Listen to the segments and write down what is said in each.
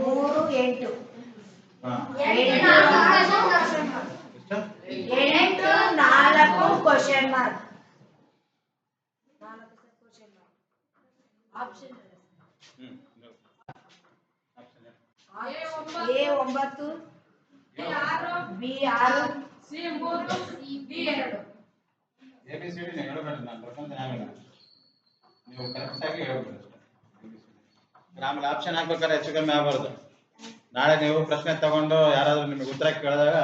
ಮೂರು ಎಂಟು ಹಾ ಎಷ್ಟು ಎಂಟು ನಾಲ್ಕು ಕ್ವಶನ್ ಮಾರ್ಕ್ ಹ್ಮ್ ಎ ಒಂಬತ್ತು ಬಿ ಆರು ಎ ಬಿ ಸಿ ಡಿ ಹೇಳ್ಬೇಡಿ ನಾನು ಬರ್ಕೊಂತೀನಿ ಆಮೇಲೆ ನೀವು ಕರೆಕ್ಟ್ ಆಗಿ ಹೇಳ್ಬೇಡಿ ಅಷ್ಟೇ ಆಮೇಲೆ ಆಪ್ಷನ್ ಹಾಕ್ಬೇಕಾದ್ರೆ ಹೆಚ್ಚು ಕಮ್ಮಿ ಆಗ್ಬಾರ್ದು. ನಾಳೆ ನೀವು ಪ್ರಶ್ನೆ ತಗೊಂಡು ಯಾರಾದ್ರೂ ನಿಮಗೆ ಉತ್ತರ ಕೇಳಿದಾಗ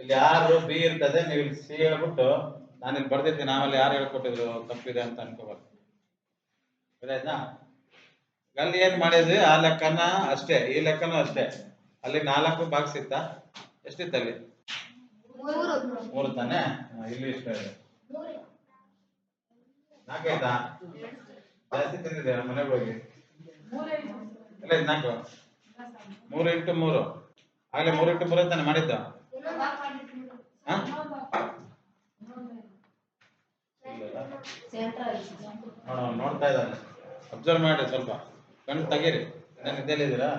ಇಲ್ಲಿ ಯಾರು ಬಿ ಇರ್ತದೆ, ನೀವು ಇಲ್ಲಿ ಸಿ ಹೇಳ್ಬಿಟ್ಟು ನಾನು ಇಲ್ಲಿ ಬರ್ದಿರ್ತೀನಿ, ಆಮೇಲೆ ಯಾರು ಹೇಳ್ಕೊಟ್ಟಿದ್ರು ತಪ್ಪಿದೆ ಅಂತ ಅನ್ಕೋಬಾರ್ದು. ಗೊತ್ತಾಯ್ತಾ ಅಲ್ಲಿ ಏನ್ ಮಾಡಿದ್ವಿ ಆ ಲೆಕ್ಕನ ಅಷ್ಟೇ, ಈ ಲೆಕ್ಕನೂ ಅಷ್ಟೇ. ಅಲ್ಲಿ ನಾಲ್ಕು ಬಾಕ್ಸ್ ಇತ್ತ? ಎಷ್ಟಿತ್ತು ಅಲ್ಲಿ? ಮೂರು ತಾನೆ? ಇಲ್ಲಿ ಇಷ್ಟ ಇದೆ. ಜಾಸ್ತಿ ತಿಂದಿದೆ ಮನೆಗೆ ಹೋಗಿ? ಎಲ್ಲ ಇದು ಮೂರು ಇಂಟು ಮೂರು. ಆಗಲೇ ಮೂರು ಇಂಟು ಮೂರು ತಾನೆ ಮಾಡಿದ್ದು. ನೋಡ್ತಾ ಇದ್ದಾನೆ. ಅಬ್ಸರ್ವ್ ಮಾಡಿ ಸ್ವಲ್ಪ. ಕಣ್ಣು ತೆಗೀರಿ. ನಾನು ಇದ್ದೀರಾ?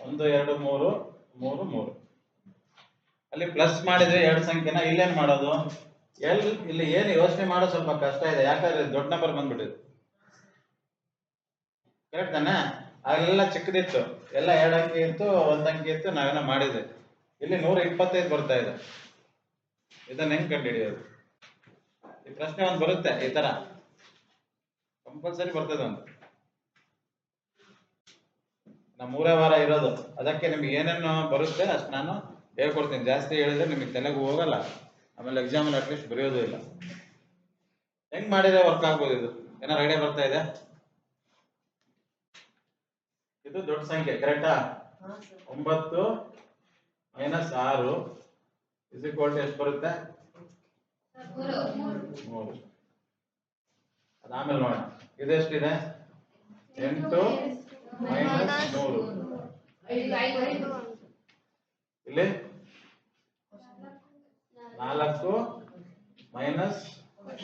ಒಂದು, ಎರಡು, ಮೂರು ಮೂರು ಮೂರು. ಅಲ್ಲಿ ಪ್ಲಸ್ ಮಾಡಿದ್ರೆ ಎರಡು ಸಂಖ್ಯೆನ? ಇಲ್ಲೇನ್ ಮಾಡೋದು? ಎಲ್, ಇಲ್ಲಿ ಏನು ಯೋಚನೆ ಮಾಡೋದು ಸ್ವಲ್ಪ ಕಷ್ಟ ಇದೆ. ಯಾಕಂದ್ರೆ ದೊಡ್ಡ ನಂಬರ್ ಬಂದ್ಬಿಟ್ಟಿದೆ. ಕರೆಕ್ಟ್ ತಾನೆ? ಅಲ್ಲೆಲ್ಲ ಚಿಕ್ಕದಿತ್ತು. ಎಲ್ಲ ಎರಡು ಅಂಕಿ ಇತ್ತು, ಒಂದ್ ಅಂಕಿ ಇತ್ತು, ನಾವೆಲ್ಲ ಮಾಡಿದ್ವಿ. ಇಲ್ಲಿ ನೂರ ಇಪ್ಪತ್ತೈದು ಬರ್ತಾ ಇದೆ. ಇದನ್ನ ಹೆಂಗ್ ಕಂಡುಹಿಡಿಯೋದು? ಈ ಪ್ರಶ್ನೆ ಒಂದು ಬರುತ್ತೆ, ಈ ತರ. ಕಂಪಲ್ಸರಿ ಬರ್ತದೆ ಒಂದು. ನಮ್ಮ ಮೂರೇ ವಾರ ಇರೋದು. ಅದಕ್ಕೆ ನಿಮ್ಗೆ ಏನೇನು ಬರುತ್ತೆ, ಅಷ್ಟು ನಾನು ಹೇಳ್ಕೊಡ್ತೀನಿ. ಜಾಸ್ತಿ ಹೇಳಿದ್ರೆ ನಿಮಗೆ ತಲೆಗೆ ಹೋಗಲ್ಲ. ಆಮೇಲೆ ಎಕ್ಸಾಮಲ್ಲಿ ಅಟ್ಲೀಸ್ಟ್ ಬರೆಯೋದು ಇಲ್ಲ. ಹೆಂಗ್ ಮಾಡಿದ್ರೆ ವರ್ಕ್ ಆಗ್ಬೋದು ಇದು? ಏನಾರು ಐಡಿಯಾ ಬರ್ತಾ ಇದೆ? ಇದು ದೊಡ್ಡ ಸಂಖ್ಯೆ ಕರೆಕ್ಟಾ ಒಂಬತ್ತು ಮೈನಸ್ ಆರು ಇಸ್ ಈಕ್ವಲ್ ಟು ಎಷ್ಟು ಬರುತ್ತೆ? ಮೂರು. ಅದಾಮೇಲೆ ನೋಡೋಣ. ಇದೆಷ್ಟಿದೆ ಎಂಟು ಮೈನಸ್ ಮೂರು. ಇಲ್ಲಿ? ನಾಲ್ಕು minus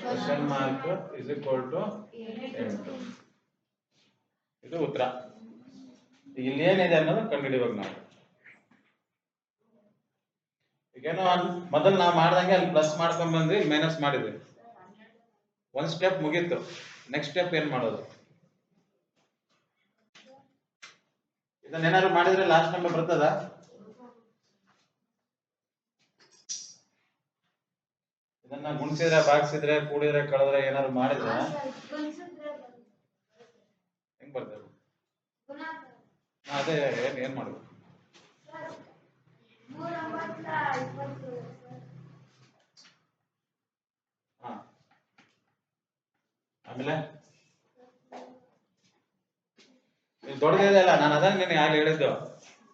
question mark is to ಎಂಟು. ಇದು ಉತ್ತರ. ಇಲ್ಲಿ ಏನಿದೆ ಅನ್ನೋದು ಕಂಡುಹಿಡಿಬೇಕು ನಾವು. ಈಗೇನೋ ಮೊದಲು ನಾವು ಮಾಡ್ದಂಗೆ ಅಲ್ಲಿ ಪ್ಲಸ್ ಮಾಡ್ಕೊಂಡ್ ಬಂದ್ವಿ ಮೈನಸ್ ಮಾಡಿದ್ವಿ. ಒಂದ್ ಸ್ಟೆಪ್ ಮುಗೀತು. ನೆಕ್ಸ್ಟ್ ಸ್ಟೆಪ್ ಏನ್ ಮಾಡೋದು? ಇದನ್ನ ಇದನ್ನೇನಾದ್ರು ಮಾಡಿದ್ರೆ ಲಾಸ್ಟ್ ನಂಬರ್ ಬರ್ತದ? ಇದನ್ನ ಗುಣಿಸಿದ್ರೆ ಭಾಗಿಸಿದ್ರೆ ಕೂಡಿದ್ರೆ ಕಳೆದ್ರೆ ಏನಾದ್ರು ಮಾಡಿದ್ರೆ? ಹೆಂಗ್ ಬರ್ತದೆ? ಅದೇ, ಏನ್ ಏನ್ ಮಾಡುದು? ಆಮೇಲೆ? ದೊಡ್ಡದಿದೆ ಅಲ್ಲ, ನಾನು ಅದನ್ನ ನೀನು ಯಾರು ಹೇಳಿದ್ದು?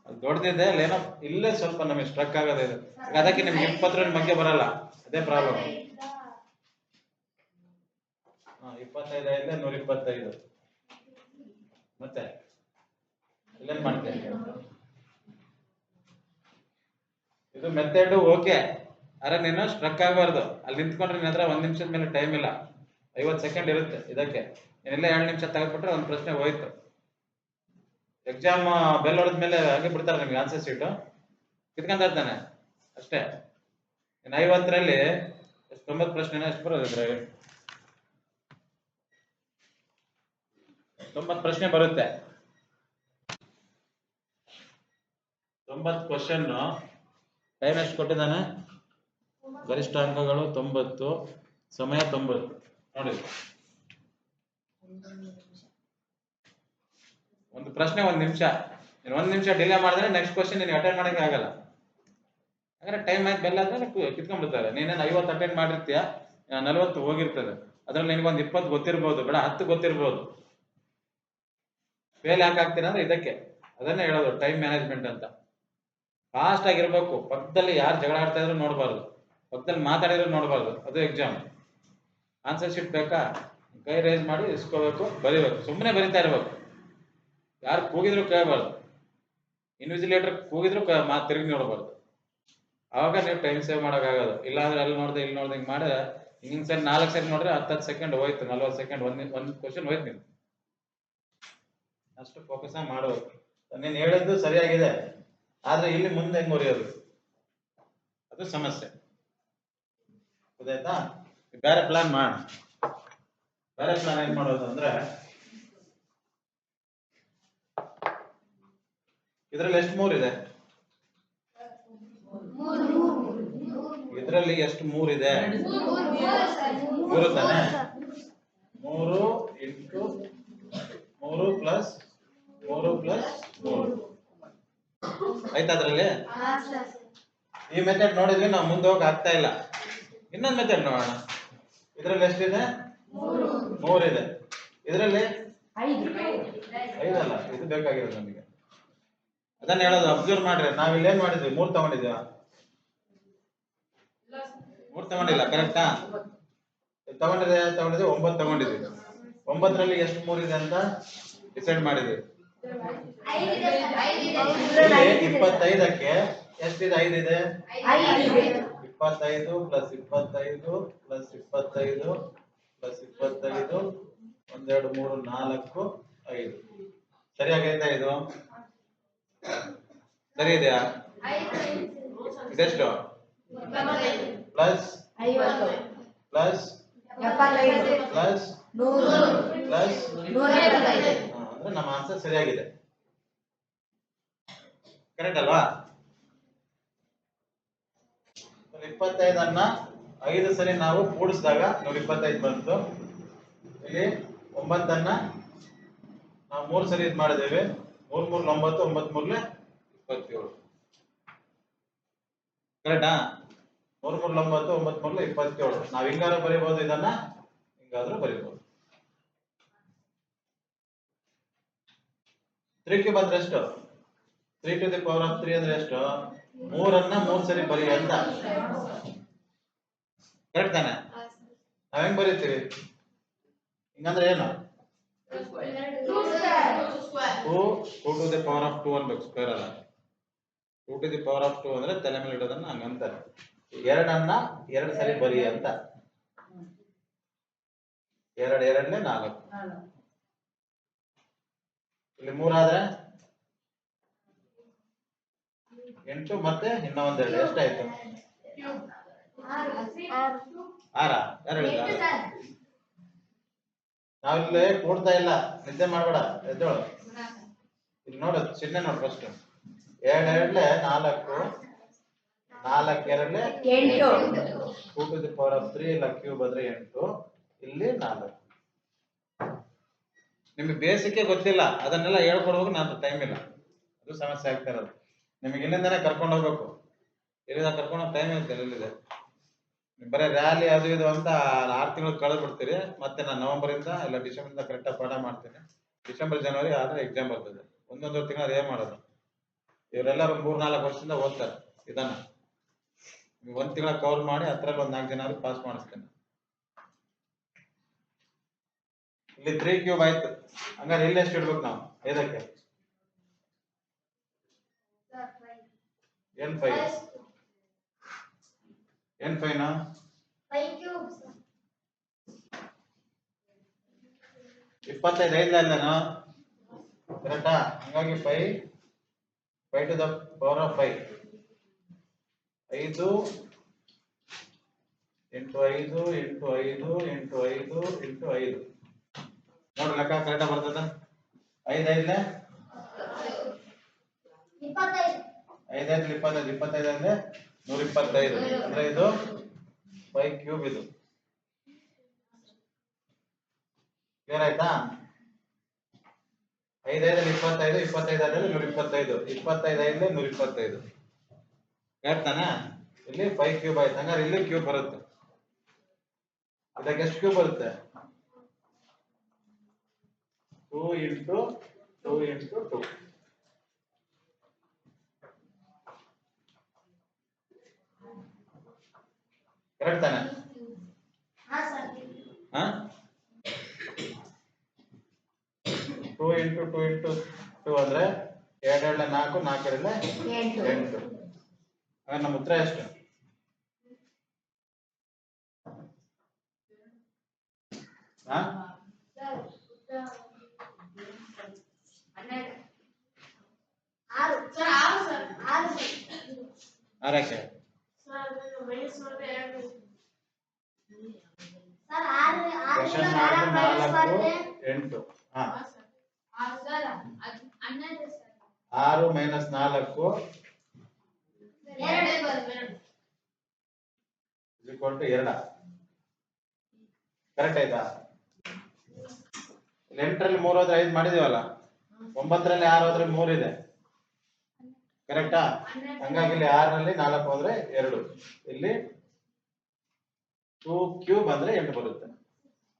ಅದು ದೊಡ್ಡದಿದೆ ಅಲ್ಲ, ಏನೋ, ಇಲ್ಲೇ ಸ್ವಲ್ಪ ನಮಗೆ ಸ್ಟ್ರಕ್ ಆಗೋದೇ ಇದೆ. ಅದಕ್ಕೆ ನಿಮ್ಗೆ ಇಪ್ಪತ್ತರ ಬಗ್ಗೆ ಬರಲ್ಲ, ಅದೇ ಪ್ರಾಬ್ಲಮ್ ಇಪ್ಪತ್ತೈದು ಐದು, ನೂರ ಇಪ್ಪತ್ತೈದು. ಮತ್ತೆ? ಇಲ್ಲೇನ್ ಮಾಡ್ತೇನೆ ಇದು ಮೆಥಡ್ ಓಕೆ ಅರೆ ನೀನು ಸ್ಟ್ರಕ್ ಆಗಬಾರ್ದು. ಅಲ್ಲಿ ನಿಂತ್ಕೊಂಡ್ರೆ ನಿನ್ನ ಹತ್ರ ಒಂದ್ ನಿಮಿಷದ ಮೇಲೆ ಟೈಮ್ ಇಲ್ಲ. ಐವತ್ತು ಸೆಕೆಂಡ್ ಇರುತ್ತೆ ಇದಕ್ಕೆ. ನೀನೆಲ್ಲ ಎರಡು ನಿಮಿಷ ತೆಗೆದ್ಬಿಟ್ರೆ ಒಂದು ಪ್ರಶ್ನೆ ಹೋಯ್ತು. ಎಕ್ಸಾಮ್ ಬೆಲ್ ಹೊಡೆದ ಮೇಲೆ ಹಂಗೆ ಬಿಡ್ತಾರೆ ನಿಮ್ಗೆ ಆನ್ಸರ್ ಸೀಟು ಕಿತ್ಕೊಂತ ಇರ್ತಾನೆ. ಅಷ್ಟೇ. ಇನ್ನು ಐವತ್ತರಲ್ಲಿ ಎಷ್ಟು ತೊಂಬತ್ತು ಪ್ರಶ್ನೆ ಎಷ್ಟು ಬರೋದು ಇದ್ರಾಗೆ ತೊಂಬತ್ತು ಪ್ರಶ್ನೆ ಬರುತ್ತೆ. ತೊಂಬತ್ತು ಕ್ವಶನ್ ಟೈಮ್ ಎಷ್ಟು ಕೊಟ್ಟಿದ್ದಾನೆ? ಗರಿಷ್ಠ ಅಂಕಗಳು ತೊಂಬತ್ತು, ಸಮಯ ತೊಂಬತ್ತು. ನೋಡಿ. ಒಂದು ಪ್ರಶ್ನೆ ಒಂದು ನಿಮಿಷ. ನೀನು ಒಂದು ನಿಮಿಷ ಡಿಲೇ ಮಾಡಿದ್ರೆ ನೆಕ್ಸ್ಟ್ ಕ್ವಶನ್ ನೀನು ಅಟೆಂಡ್ ಮಾಡೋಕೆ ಆಗಲ್ಲ. ಹಾಗಾದ್ರೆ ಟೈಮ್ ಆಯ್ತು ಬೆಲ್ಲ ಅಂದ್ರೆ ಕಿತ್ಕೊಂಡ್ಬಿಡ್ತಾರೆ. ನೀನೇನು ಐವತ್ತು ಅಟೆಂಡ್ ಮಾಡಿರ್ತೀಯ? ನಲ್ವತ್ತು ಹೋಗಿರ್ತದೆ. ಅದ್ರಲ್ಲಿ ನಿನಗೊಂದು ಇಪ್ಪತ್ತು ಗೊತ್ತಿರ್ಬೋದು. ಬೇಡ, ಹತ್ತು ಗೊತ್ತಿರ್ಬೋದು. ಫೇಲ್ ಯಾಕೆ ಆಗ್ತೀರ ಅಂದ್ರೆ ಇದಕ್ಕೆ. ಅದನ್ನೇ ಹೇಳೋದು ಟೈಮ್ ಮ್ಯಾನೇಜ್ಮೆಂಟ್ ಅಂತ. ಫಾಸ್ಟ್ ಆಗಿರ್ಬೇಕು. ಪಕ್ಕದಲ್ಲಿ ಯಾರು ಜಗಳ ಆಡ್ತಾ ಇದ್ರು ನೋಡಬಾರ್ದು. ಪಕ್ಕದಲ್ಲಿ ಮಾತಾಡಿದ್ರು ನೋಡಬಾರ್ದು. ಅದು ಎಕ್ಸಾಮ್ ಆನ್ಸರ್ ಶೀಟ್ ಬೇಕಾ? ಕೈ ರೈಸ್ ಮಾಡಿ ಇಸ್ಕೋಬೇಕು, ಬರಿಬೇಕು. ಸುಮ್ಮನೆ ಬರಿತಾ ಇರ್ಬೇಕು. ಯಾರು ಕೂಗಿದ್ರು ಕೇಳಬಾರ್ದು. ಇನ್ವಿಜಿಲೇಟರ್ ಕೂಗಿದ್ರು ಮಾತು ತಿರುಗಿ ನೋಡಬಾರ್ದು. ಅವಾಗ ನೀವು ಟೈಮ್ ಸೇವ್ ಮಾಡೋಕ್ಕಾಗೋದು. ಇಲ್ಲಾಂದ್ರೆ ಅಲ್ಲಿ ನೋಡ್ದೆ ಇಲ್ಲಿ ನೋಡಿದೆ ಹಿಂಗೆ ಮಾಡಿದ್ರೆ ಹಿಂಗೆ ಸರಿ ನಾಲ್ಕು ಸರಿ ನೋಡಿದ್ರೆ ಹತ್ತು ಸೆಕೆಂಡ್ ಹೋಯ್ತು, ನಲ್ವತ್ತು ಸೆಕೆಂಡ್ ಒಂದು ಒಂದು ಕ್ವಶನ್ ಹೋಯ್ತು ನೀವು ಅಷ್ಟು ಫೋಕಸ್ ಮಾಡೋದು. ನೀನು ಹೇಳಿದ್ದು ಸರಿಯಾಗಿದೆ. ಆದ್ರೆ ಇಲ್ಲಿ ಮುಂದೆ ಮುರಿಯೋದು ಅದು ಸಮಸ್ಯೆ. ಗೊತ್ತಾಯ್ತಾ ಬೇರೆ ಪ್ಲಾನ್ ಮಾಡ. ಬೇರೆ ಪ್ಲಾನ್ ಏನ್ ಮಾಡೋದು ಅಂದ್ರೆ, ಇದ್ರಲ್ಲಿ ಎಷ್ಟು ಮೂರಿದೆ ಇದರಲ್ಲಿ ಎಷ್ಟು ಮೂರಿದೆ ಮೂರು ತಾನೆ? ಮೂರು ಇಂಟು ಮೂರು ಪ್ಲಸ್ ಮೂರು ಪ್ಲಸ್ ಮೂರು. ಆಯ್ತಾ ಅದ್ರಲ್ಲಿ ಈ ಮೆಥಡ್ ನೋಡಿದ್ವಿ ನಾವು ಮುಂದೆ ಹೋಗಿ ಆಗ್ತಾ ಇಲ್ಲ. ಇನ್ನೊಂದು ಮೆಥಡ್ ನೋಡೋಣ. ಇದ್ರಲ್ಲಿ ಎಷ್ಟಿದೆ? ಮೂರಿದೆ. ಇದರಲ್ಲಿ? ಐದು. ಐದಲ್ಲ ಇದು ಬೇಕಾಗಿರೋದು ನಮಗೆ. ಅದನ್ನ ಹೇಳೋದು ಅಬ್ಸರ್ವ್ ಮಾಡ್ರಿ. ನಾವ್ ಇಲ್ಲೇನ್ ಮಾಡಿದ್ವಿ? ಮೂರ್ ತಗೊಂಡಿದ್ವಿ ಮೂರ್ ತಗೊಂಡಿಲ್ಲ ಕರೆಕ್ಟಾ ತಗೊಂಡಿದೆ ತಗೊಂಡಿದ್ವಿ ಒಂಬತ್ತು ತಗೊಂಡಿದ್ವಿ. ಒಂಬತ್ತರಲ್ಲಿ ಎಷ್ಟು ಮೂರಿದೆ ಅಂತ ಡಿಸೈಡ್ ಮಾಡಿದ್ವಿ. ಇಪ್ಪತ್ತೈದಕ್ಕೆ ಎಷ್ಟಿದೆ ಐದಿದೆ ಐದು ಇಪ್ಪತ್ತೈದು ಪ್ಲಸ್ ಇಪ್ಪತ್ತೈದು ಪ್ಲಸ್ ಇಪ್ಪತ್ತೈದು ಪ್ಲಸ್ ಇಪ್ಪತ್ತೈದು ಒಂದೆರಡು ಮೂರು ನಾಲ್ಕು ಐದು. ಸರಿಯಾಗೈತಾ ಇದು? ಸರಿ ಇದೆಯಾ? ಇದೆಷ್ಟು? ಪ್ಲಸ್ ಪ್ಲಸ್ ಪ್ಲಸ್ ಪ್ಲಸ್ ಅಂದ್ರೆ ನಮ್ಮ ಆನ್ಸರ್ ಸರಿಯಾಗಿದೆ. ಕರೆಕ್ಟ್ ಅಲ್ವಾ? ಇಪ್ಪತ್ತೈದನ್ನ ಐದು ಸರಿ ನಾವು ಕೂಡಿಸಿದಾಗ ನೂರ ಇಪ್ಪತ್ತೈದು ಬಂತು. ಇಲ್ಲಿ ಒಂಬತ್ತನ್ನ ನಾವು ಮೂರು ಸರಿ ಇದು ಮಾಡಿದ್ದೇವೆ. ಮೂರ್ ಮೂರ್ ಒಂಬತ್ತು ಒಂಬತ್ ಮೂರ್ಲೆ ಇಪ್ಪತ್ತೇಳು. ಕರೆಕ್ಟಾ ಮೂರ್ ಮೂರ್ ಒಂಬತ್ತು ಒಂಬತ್ ಮೂರ್ಲೆ ಇಪ್ಪತ್ತೇಳು. ನಾವ್ ಹಿಂಗಾದ್ರೂ ಬರೀಬಹುದು ಇದನ್ನ, ಹಿಂಗಾದ್ರೂ ಬರೀಬಹುದು ತ್ರೀ ಕ್ಯೂಬ್ ಅಂದ್ರೆ ಎಷ್ಟು? Three to the power of three ಅಂದ್ರೆ ಎಷ್ಟು? ಮೂರನ್ನ ಮೂರ್ ಸರಿ ಬರಿ ಅಂತ. ಕರೆಕ್ಟ್ ತಾನೆ? ನಾವ್ ಹೆಂಗ್ ಬರೀತೀವಿ? ಹಿಂಗಂದ್ರೆ ಏನು? Two two to the power of two ಅನ್ಬೇಕು ಸ್ಕ್ವೇರ್ ಅಲ್ಲ. Two to the power of two ಅಂದ್ರೆ ತಲೆ ಮೇಲೆ ಇಡೋದನ್ನ ಹಂಗಂತಾರೆ ಎರಡನ್ನ ಎರಡ್ ಸರಿ ಬರಿ ಅಂತ. ಎರಡ್ ಎರಡನೇ ನಾಲ್ಕು. ಇಲ್ಲಿ ಮೂರಾದ್ರೆ? ಎಂಟು ಮತ್ತೆ ಇನ್ನ ಒಂದೆರಡು ಎಷ್ಟಾಯ್ತು ಆರ ಹೇಳಿದ ನಾವಿಲ್ಲಿ ಕೂಡ್ತಾ ಇಲ್ಲ ನಿದ್ದೆ ಮಾಡ್ಬೇಡ ಎದ್ದೇಳು. ಇಲ್ಲಿ ನೋಡು ಚಿಹ್ನೆ ನೋಡು ಫಸ್ಟ್ ಎರಡ್ ಎರಡ್ಲೆ ನಾಲ್ಕು ನಾಲ್ಕು ಎರಡ್ಲೆ. Two to the power of three ಇಲ್ಲ ಕ್ಯೂಬ್ ಅಂದ್ರೆ ಎಂಟು. ಇಲ್ಲಿ ನಾಲ್ಕು. ನಿಮಗೆ ಬೇಸಿಕ್ಕೇ ಗೊತ್ತಿಲ್ಲ ಅದನ್ನೆಲ್ಲ ಹೇಳ್ಕೊಡುವಾಗ ನಾನು ಟೈಮ್ ಇಲ್ಲ. ಅದು ಸಮಸ್ಯೆ ಆಗ್ತಾ ಇರೋದು. ನಿಮಗೆ ಇಲ್ಲಿಂದಾನೆ ಕರ್ಕೊಂಡು ಹೋಗ್ಬೇಕು. ಇಲ್ಲಿಂದ ಕರ್ಕೊಂಡು ಟೈಮ್ ಇರುತ್ತೆ ಇಲ್ಲಿದೆ. ಬರೀ ರ್ಯಾಲಿ ಅದು ಇದು ಅಂತ ಆರು ತಿಂಗಳು ಕಳೆದು ಬಿಡ್ತೀರಿ ಮತ್ತೆ ನಾನು ನವೆಂಬರ್ ಇಂದ ಇಲ್ಲ ಡಿಸೆಂಬರ್ ಇಂದ ಕರೆಕ್ಟಾಗಿ ಪಾಠ ಮಾಡ್ತೀನಿ. ಡಿಸೆಂಬರ್ ಜನವರಿ ಆದ್ರೆ ಎಕ್ಸಾಮ್ ಬರ್ತದೆ. ಒಂದೊಂದು ತಿಂಗಳು ಅದೇ ಮಾಡೋದು. ಇವರೆಲ್ಲರೂ ಮೂರ್ ನಾಲ್ಕು ವರ್ಷದಿಂದ ಓದ್ತಾರೆ ಇದನ್ನ. ಒಂದ್ ತಿಂಗಳ ಕವರ್ ಮಾಡಿ ಅದ್ರಲ್ಲಿ ಒಂದ್ ನಾಲ್ಕು ಜನ ಪಾಸ್ ಮಾಡಿಸ್ತೇನೆ. ಇಲ್ಲಿ ತ್ರೀ ಕ್ಯೂಬ್ ಆಯ್ತು. ಹಂಗಾರೆ ಇಲ್ಲಿ ಎಷ್ಟು ಇಡ್ಬೇಕು ನಾವು? ಐದಕ್ಕೆ? ಎನ್ ಫೈವ್ ಎನ್ ಫೈವ್ನ ಇಪ್ಪತ್ತೈದು ಐದು ಅಲ್ಲನ ಕರೆಕ್ಟಾ ಹಾಗಾಗಿ 5 5 to the power of five ಐದು ಎಂಟು ಐದು ಎಂಟು ಐದು ಎಂಟು ಐದು ಎಂಟು ಐದು. ನೋಡಿ ಲೆಕ್ಕ ಕರೆಕ್ಟ್ ಬರ್ತದ? ಐದು ಐದ್ಲೆ ಐದೈದು ಇಪ್ಪತ್ತೈದು ಇಪ್ಪತ್ತೈದು ಅಂದ್ರೆ ನೂರ ಇಪ್ಪತ್ತೈದು ಅಂದ್ರೆ ಇದು ಫೈವ್ ಕ್ಯೂಬ್ ಇದು. ಕ್ಲಿಯರ್ ಆಯ್ತಾ? ಐದೈದಲ್ಲಿ ಇಪ್ಪತ್ತೈದು ಇಪ್ಪತ್ತೈದು ಆದ್ರೆ ನೂರ ಇಪ್ಪತ್ತೈದು ಇಪ್ಪತ್ತೈದು ಐದು ನೂರ ಇಪ್ಪತ್ತೈದು ಹೇಳ್ತಾನೆ ಇಲ್ಲಿ ಫೈವ್ ಕ್ಯೂಬ್ ಆಯ್ತು. ಹಂಗಾರೆ ಇಲ್ಲಿ ಕ್ಯೂಬ್ ಬರುತ್ತೆ. ಅದಕ್ಕೆ ಎಷ್ಟು ಕ್ಯೂಬ್ ಬರುತ್ತೆ? Two into two into two. Correct ತಾನೆ two into two into two ಅಂದ್ರೆ ಎರಡೆರಡ ನಾಲ್ಕು ನಾಲ್ಕರಲ್ಲ ಎಂಟು. ನಮ್ಮ ಉತ್ತರ ಎಷ್ಟು? ಆರಕ್ಕೆ ಕ್ವಶನ್ ಮಾರ್ಕ್ ನಾಲ್ಕು ಎಂಟು. ಆರು ಮೈನಸ್ ನಾಲ್ಕು. ಎರಡ ಕರೆಕ್ಟ್ ಆಯ್ತಾ? ಎಂಟರಲ್ಲಿ ಮೂರು ಹೋದ್ರೆ ಐದು ಮಾಡಿದೀವಲ್ಲ? ಒಂಬತ್ತರಲ್ಲಿ ಆರು ಹೋದ್ರೆ ಮೂರಿದೆ ಕರೆಕ್ಟಾ ಹಂಗಾಗಿ ಇಲ್ಲಿ ಆರರಲ್ಲಿ ನಾಲ್ಕು ಹೋದ್ರೆ ಎರಡು. ಇಲ್ಲಿ ಟೂ ಕ್ಯೂಬ್ ಅಂದ್ರೆ ಎಂಟು ಬರುತ್ತೆ.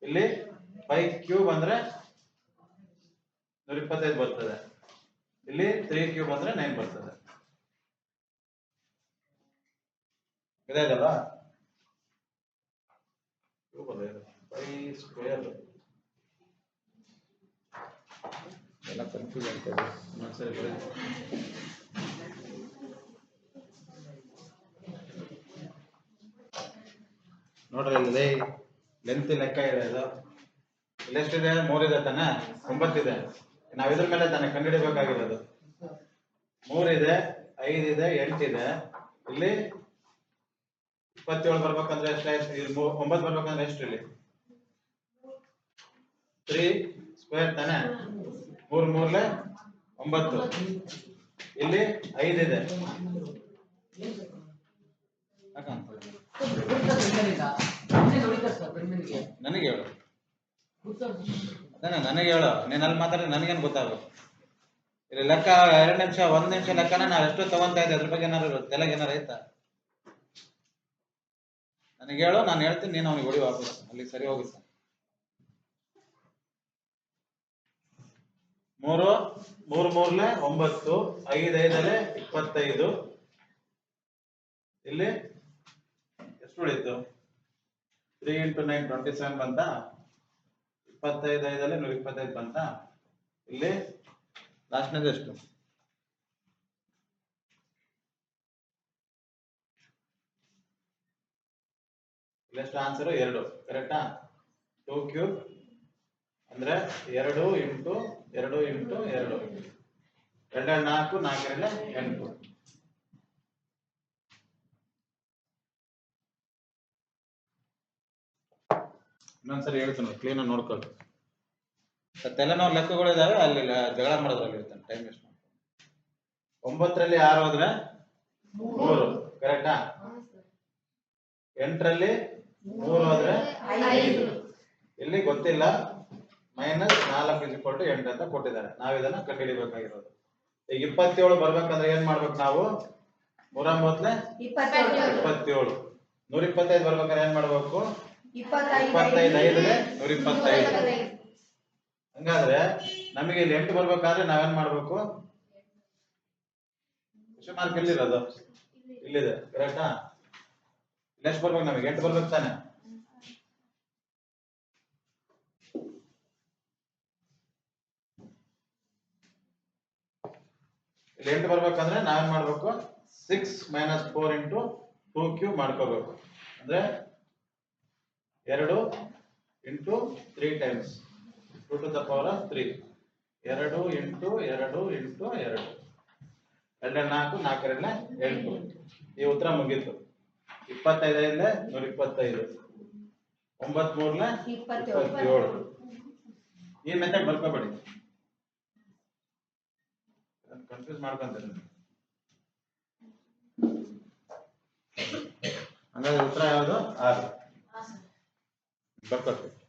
ಇಲ್ಲಿ ಫೈವ್ ಕ್ಯೂಬ್ ಅಂದ್ರೆ ನೂರ ಇಪ್ಪತ್ತೈದು ಬರ್ತದೆ. ಇಲ್ಲಿ ತ್ರೀ ಕ್ಯೂಬ್ ಅಂದ್ರೆ ನೈನ್ ಬರ್ತದೆ. ಇದಾಯ್ತಲ್ವಾ ಕ್ಯೂಬ್ ಅಲ್ಲ ಇದು ಫೈವ್ ಸ್ಕ್ವೇರ್. ಎಲ್ಲ ಕನ್ಫ್ಯೂಸ್ ಆಗ್ತದೆ ಇನ್ನೊಂದ್ಸರಿ ಬರೀ ನೋಡ್ರಿ ಇಲ್ಲಿ ಲೆಂತ್ ಲೆಕ್ಕ ಇದೆ ಇದು ಇಲ್ಲೆಷ್ಟಿದೆ ಮೂರಿದೆ ತಾನೆ? ಒಂಬತ್ತಿದೆ ನಾವ್ ಇದ್ರ ಮೇಲೆ ತಾನೆ ಕಂಡುಹಿಡಬೇಕಾಗಿರೋದು. ಮೂರಿದೆ ಐದಿದೆ ಎಂಟಿದೆ ಇಲ್ಲಿ ಇಪ್ಪತ್ತೇಳು ಬರ್ಬೇಕಂದ್ರೆ ಎಷ್ಟು ಇಲ್ಲಿ ಒಂಬತ್ತು ಬರ್ಬೇಕಂದ್ರೆ ಎಷ್ಟು ಇಲ್ಲಿ? ತ್ರೀ ಸ್ಕ್ವೇರ್ ತಾನೆ? ಮೂರ್ ಮೂರ್ಲೆ ಒಂಬತ್ತು. ಇಲ್ಲಿ ಐದಿದೆ ಯಾಕಂತ ನನಗೆ. ಹೇಳು. ಅದೇನ ನನಗೆ ಹೇಳು. ನೀನು ಅಲ್ಲಿ ಮಾತಾಡಿದ್ರೆ ನನಗೇನು ಗೊತ್ತಾಗಬೇಕು ಇಲ್ಲಿ ಲೆಕ್ಕ ಎರಡು ನಿಮಿಷ ಒಂದ್ ನಿಮಿಷ ಲೆಕ್ಕನ ನಾವ್ ಎಷ್ಟು ತಗೊಂತಾ ಇದ್ದೆ ಅದ್ರ ಬಗ್ಗೆ ಏನಾರು ತಲೆಗೆ ಏನಾರು ಐತಾ? ನನಗೆ ಹೇಳು ನಾನು ಹೇಳ್ತೀನಿ ನೀನು ಅವ್ನಿಗೆ ಹೊಡಿ ವಾಪಸ್. ಅಲ್ಲಿ ಸರಿ ಹೋಗುತ್ತೆ ಮೂರು ಮೂರು ಮೂರ್ಲೆ ಒಂಬತ್ತು ಐದು ಐದಲೆ ಇಪ್ಪತ್ತೈದು. ಇಲ್ಲಿ ಎಷ್ಟು ಉಳಿತು three into nine twenty seven ಬಂತ. ಇಪ್ಪತ್ತೈದು ಐದಲ್ಲಿ ನೂರ ಇಪ್ಪತ್ತೈದು ಬಂತ. ಇಲ್ಲಿ ಲಾಸ್ಟ್ನೇದು ಎಷ್ಟು? ಇಲ್ಲೆಷ್ಟು ಆನ್ಸರ್ ಎರಡು ಕರೆಕ್ಟಾ ಟೂ ಕ್ಯೂಬ್ ಅಂದ್ರೆ ಎರಡು ಇಂಟು ಎರಡು ಇಂಟು ಎರಡು. ಎರಡು ನಾಲ್ಕು, ನಾಲ್ಕರಿಂದ ಎಂಟು. ಇನ್ನೊಂದ್ಸರಿ ಹೇಳ್ತೀನಿ ಕ್ಲೀನ್ ಆಗಿ ನೋಡ್ಕೊಳ್ಳಿ. ತಲೆನೋವು ಲೆಕ್ಕಗಳು ಇದಾವೆ ಅಲ್ಲಿ ಜಗಳ ಮಾಡೋದ್ರಲ್ಲಿ ಇರ್ತಾನೆ ಟೈಮ್ ವೇಸ್ಟ್ ಮಾಡ್ಕೊಂಡು. ಒಂಬತ್ತರಲ್ಲಿ ಆರು ಹೋದ್ರೆ? ಮೂರು. ಕರೆಕ್ಟಾ ಎಂಟರಲ್ಲಿ ಮೂರು ಹೋದ್ರೆ ಐದು. ಇಲ್ಲಿ ಗೊತ್ತಿಲ್ಲ ಮೈನಸ್ ನಾಲ್ಕು ಇಸ್ ಕೊಟ್ಟು ಎಂಟು ಅಂತ ಕೊಟ್ಟಿದ್ದಾರೆ. ನಾವ್ ಇದನ್ನ ಕಂಡುಹಿಡಿಬೇಕಾಗಿರೋದು. ಈಗ ಇಪ್ಪತ್ತೇಳು ಬರ್ಬೇಕಂದ್ರೆ ಏನ್ ಮಾಡ್ಬೇಕು ನಾವು? ಮೂರ ಮೂವತ್ತನೇ ಇಪ್ಪತ್ತೇಳು. ಇಪ್ಪತ್ತೇಳು. ನೂರ ಇಪ್ಪತ್ತೈದು ಬರ್ಬೇಕಾದ್ರೆ ಏನ್ ಮಾಡ್ಬೇಕು? ಇಪ್ಪತ್ತೈದು. ಐದಲೆ ಹಂಗಾದ್ರೆ ನಮಗೆ ಇಲ್ಲಿ ಎಂಟು ಬರ್ಬೇಕಾದ್ರೆ ನಾವೇನ್ ಮಾಡ್ಬೇಕು? ಮಾರ್ಕ್ ಎಲ್ಲಿರೋದು ಇಲ್ಲಿದೆ ಕರೆಕ್ಟಾ ಎಷ್ಟು ಬರ್ಬೇಕು ನಮಗೆ? ಎಂಟು ಬರ್ಬೇಕು ತಾನೆ? ಇಲ್ಲಿ ಎಂಟು ಬರ್ಬೇಕಂದ್ರೆ ನಾವೇನ್ ಮಾಡ್ಬೇಕು? Six minus four into two cube ಮಾಡ್ಕೋಬೇಕು. ಅಂದ್ರೆ ಎರಡು into three times two to the power three ಎರಡು ಇಂಟು ಎರಡು ಇಂಟು ಎರಡು. ಎರಡ ನಾಲ್ಕು, ನಾಲ್ಕರಿಂದ ಎಂಟು. ಈ ಉತ್ತರ ಮುಗೀತು. ಇಪ್ಪತ್ತೈದರಿಂದ ನೂರ ಇಪ್ಪತ್ತೈದು ಒಂಬತ್ ಮೂರ್ಲೆ. ಇಪ್ಪತ್ತೇಳು. ಈ ಮೆಥಡ್ ಬರ್ಕೋಬೇಡಿ ಕನ್ಫ್ಯೂಸ್ ಮಾಡ್ಕೊಂತೀನಿ. ಹಂಗಾದ್ರೆ ಉತ್ತರ ಯಾವುದು? ಆರು. 巴特勒。